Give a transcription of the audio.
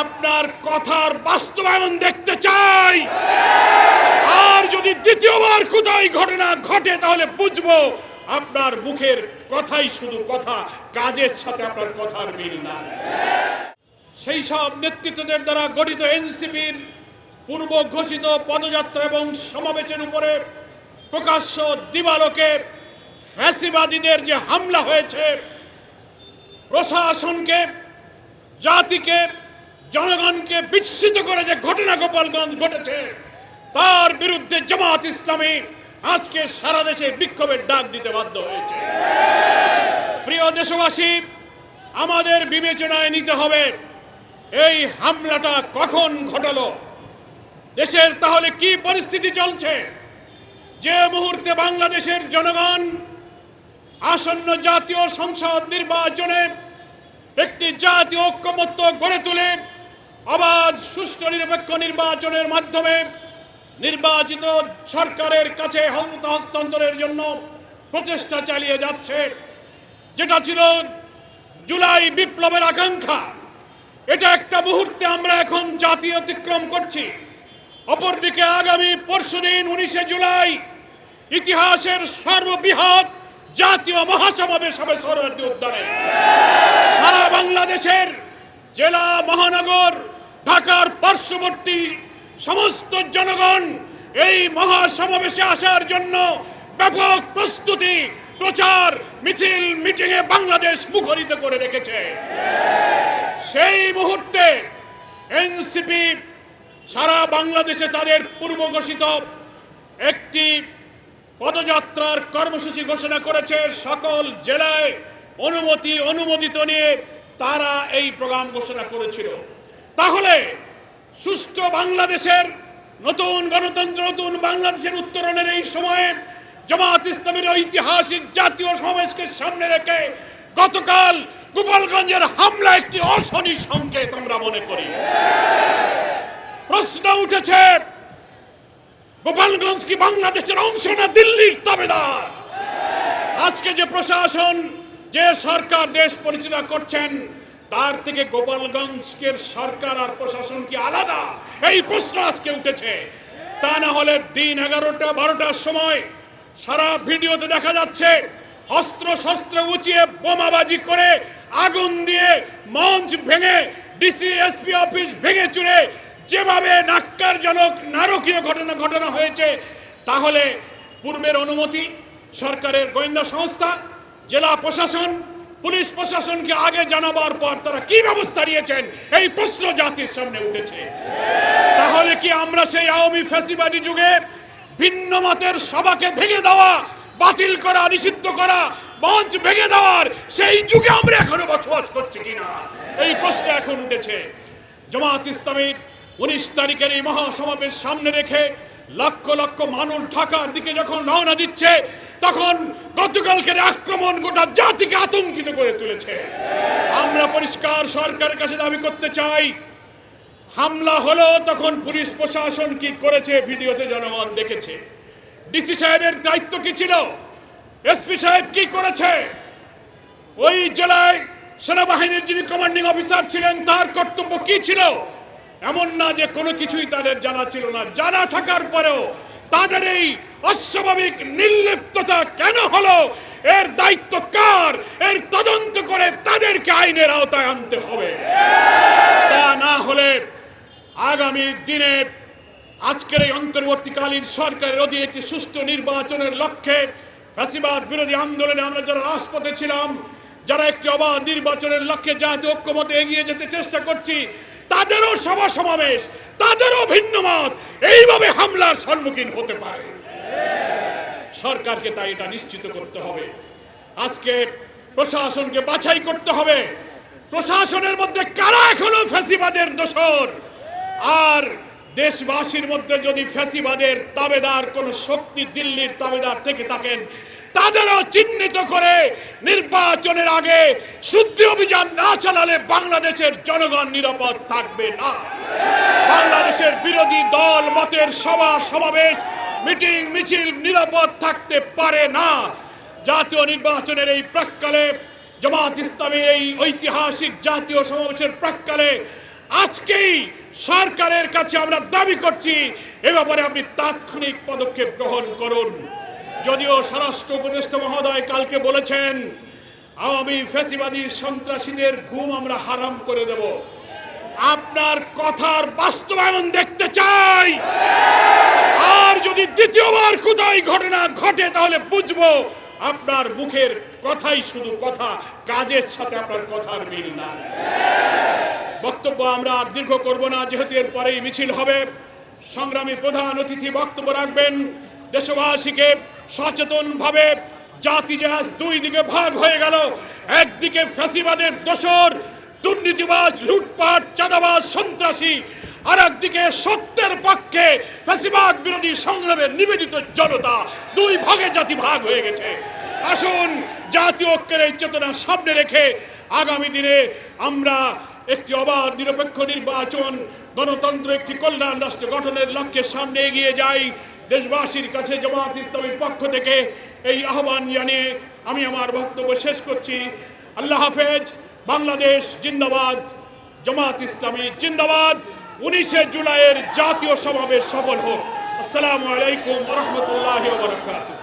আপনার কথার বাস্তবায়ন দেখতে চাই। আর যদি দ্বিতীয়বার কোথায় ঘটনা ঘটে, তাহলে বুঝব আপনার মুখের কথাই শুধু কথা, কাজের সাথে আপনার কথার মিল না। সেই সব নেতৃত্বদের দ্বারা গঠিত এনসিপির পূর্ব ঘোষিত পদযাত্রা এবং সমাবেশের উপরে প্রকাশ্য দিবালোকে ফ্যাসিবাদীদের যে হামলা হয়েছে, প্রশাসনকে, জাতিকে জনগণকে বিস্মিত করে যে ঘটনা গোপালগঞ্জ ঘটেছে, তার বিরুদ্ধে জামাত ইসলামী আজকে সারা দেশে বিক্ষোভের ডাক দিতে বাধ্য হয়েছে। প্রিয় দেশবাসী, আমাদের বিবেচনায় নিতে হবে, এই হামলাটা কখন ঘটলো? দেশের তাহলে কি পরিস্থিতি চলছে? যে মুহূর্তে বাংলাদেশের জনগণ আসন্ন জাতীয় সংসদ নির্বাচনে একটি জাতীয় ঐক্যমত্য গড়ে তুলে অবাধ সুষ্ঠু নিরপেক্ষ নির্বাচনের মাধ্যমে নির্বাচিত সরকারের কাছে ক্ষমতা হস্তান্তরের জন্য প্রচেষ্টা চালিয়ে যাচ্ছে। যেটা ছিল জুলাই বিপ্লবের আকাঙ্ক্ষা। এটা একটা মুহূর্তে আমরা এখন জাতীয় অতিক্রম করছি। অপরদিকে আগামী পরশুদিন উনিশে জুলাই ইতিহাসের সর্ববৃহৎ জাতীয় মহাসমাবেশ হবে সরোয়ার্দী উদ্যানে। সারা বাংলাদেশের জেলা মহানগর ঢাকার পার্শ্ববর্তী সমস্ত জনগণ এই মহাসমাবেশে আসার জন্য ব্যাপক প্রস্তুতি, প্রচার, মিছিল, মিটিংয়ে বাংলাদেশ মুখরিত করে রেখেছে। সেই মুহূর্তে এনসিপি সারা বাংলাদেশে তাদের পূর্ব ঘোষিত একটি পদযাত্রার কর্মসূচি ঘোষণা করেছে সকল জেলায় অনুমতি, অনুমোদিত নিয়ে তারা এই প্রোগ্রাম ঘোষণা করেছিল। তাহলে সুষ্ঠু বাংলাদেশের নতুন গণতন্ত্র, নতুন বাংলাদেশের উত্তরণের এই সময়ে জামাত ইসলামের ঐতিহাসিক জাতীয় সমাবেশকে সামনে রেখে গতকাল গোপালগঞ্জের হামলা একটি অশনি সংকেত আমরা মনে করি। প্রশ্ন উঠেছে, গোপালগঞ্জ কি বাংলাদেশের অংশ না দিল্লির তাবেদার? আজকে যে প্রশাসন, যে সরকার দেশ পরিচালনা করছেন তার থেকে গোপালগঞ্জের সরকার আর প্রশাসন কি আলাদা? এই প্রশ্ন আজকে উঠেছে। তা না হলে দিন এগারোটা, বারোটার সময় সারা ভিডিওতে দেখা যাচ্ছে অস্ত্র শস্ত্র উঁচিয়ে বোমাবাজি করে আগুন দিয়ে মঞ্চ ভেঙে ডিসি এসপি অফিস ভেঙে চুরে যেভাবে নাক্কারজনক, নারকীয় ঘটনা ঘটনা হয়েছে, তাহলে পূর্বের অনুমতি সরকারের গোয়েন্দা সংস্থা, জেলা প্রশাসন পুলিশ প্রশাসনকে আগে জানাবার পর তারা কি ব্যবস্থা নিয়েছেন? এই প্রশ্ন জাতির সামনে উঠেছে। তাহলে কি আমরা সেই আওয়ামী ফ্যাসিবাদী যুগে ভিন্ন মতের সভাকে ভেঙে দেওয়া, বাতিল করা, নিষিদ্ধ করা, মঞ্চ ভেঙে দেওয়ার সেই যুগে আমরা এখনও বসবাস করছি কিনা? এই প্রশ্ন এখন উঠেছে। জামাত ইসলামীর উনিশ তারিখের এই মহাসমাবেশ সামনে রেখে লক্ষ লক্ষ মানুষ ঢাকার দিকে যখন রওনা দিচ্ছে তখন গতকালকের আক্রমণ গোটা জাতিকে আতঙ্কিত করে তুলেছে। আমরা পরিষ্কার সরকারের কাছে দাবি করতে চাই, হামলা হলো তখন পুলিশ প্রশাসন কি করেছে ভিডিওতে জনগণ দেখেছে। ডিসি সাহেবের দায়িত্ব কি ছিল? এসপি সাহেব কি করেছে? ওই জেলায় সেনাবাহিনীর যিনি কমান্ডিং অফিসার ছিলেন, তার কর্তব্য কি ছিল? এমন না যে কোনো কিছুই তাদের জানা ছিল না। জানা থাকার পরেও তাদের এই অস্বাভাবিক নির্লিপ্ততা কেন হলো? এর দায়িত্ব কার? এর তদন্ত করে তাদেরকে আইনের আওতায় আনতে হবে। তা না হলে আগামী দিনে আজকের এই অন্তর্বর্তীকালীন সরকারের অধীনে একটি সুষ্ঠু নির্বাচনের লক্ষ্যে ফ্যাসিবাদ বিরোধী আন্দোলনে আমরা যারা রাজপথে ছিলাম, যারা একটি অবাধ নির্বাচনের লক্ষ্যে জাতীয় ঐক্যমতে এগিয়ে যেতে চেষ্টা করছি তাদেরও সভা সমাবেশ তাদেরও ভিন্ন মত এইভাবে হামলার সম্মুখীন হতে পারে। সরকারকে তাই এটা নিশ্চিত করতে হবে। আজকে প্রশাসনকে বাছাই করতে হবে। প্রশাসনের মধ্যে কারা এখনও ফ্যাসিবাদের দোষর? আর দেশবাসীর মধ্যে যদি ফ্যাসিবাদের তাবেদার কোন শক্তি দিল্লির তাবেদার থেকে থাকেন তাদেরও চিহ্নিত করে নির্বাচনের আগে শুদ্ধি অভিযান না চালালে বাংলাদেশের জনগণ নিরাপদ থাকবে না। বাংলাদেশের বিরোধী দল, মতের সভা, সমাবেশ, মিটিং, মিছিল নিরাপদ থাকতে পারে না। জাতীয় নির্বাচনের এই প্রাককালে জামাত ইসলামের এই ঐতিহাসিক জাতীয় সমাবেশের প্রাককালে আজকেই সরকারের কাছে আমরা দাবি করছি, এ ব্যাপারে আপনি তাৎক্ষণিক পদক্ষেপ গ্রহণ করুন। যদিও স্বরাষ্ট্র উপদেষ্টা মহোদয় কালকে বলেছেন, আওয়ামী ফ্যাসিবাদী সন্ত্রাসীদের ঘুম আমরা হারাম করে দেব। আপনার কথার বাস্তবায়ন দেখতে চাই। আর যদি দ্বিতীয়বার কোথায় ঘটনা ঘটে, তাহলে বুঝব আপনার মুখের কথাই শুধু কথা, কাজের সাথে আপনার কথার মিল না। বক্তব্য আমরা আর দীর্ঘ করব না, যেহেতু এর পরেই মিছিল হবে। সংগ্রামী প্রধান অতিথি বক্তব্য রাখবেন দেশবাসীকে। সচেতনভাবে জাতি জাহাজ দুই দিকে ভাগ হয়ে গেল। একদিকে ফ্যাসিবাদের দোসর, দুর্নীতিবাজ, লুটপাট, চাঁদাবাজ, সন্ত্রাসী, আর একদিকে সত্যের পক্ষে ফ্যাসিবাদ বিরোধী সংগ্রামের নিবেদিত জনতা। দুই ভাগে জাতি ভাগ হয়ে গেছে। আসুন জাতীয় ঐক্যের এই চেতনা সামনে রেখে আগামী দিনে আমরা একটি অবাধ, নিরপেক্ষ নির্বাচন, গণতন্ত্র, একটি কল্যাণ রাষ্ট্র গঠনের লক্ষ্যে সামনে এগিয়ে যাই। দেশবাসীর কাছে জামাত ইসলামের পক্ষ থেকে এই আহ্বান জানিয়ে আমি আমার বক্তব্য শেষ করছি। আল্লাহ হাফেজ, বাংলাদেশ জিন্দাবাদ, জামাত ইসলামী জিন্দাবাদ। উনিশে জুলাইয়ের জাতীয় সমাবেশ সফল হোক। আসসালামু আলাইকুম রহমতুল্লাহ বরকাতুহ।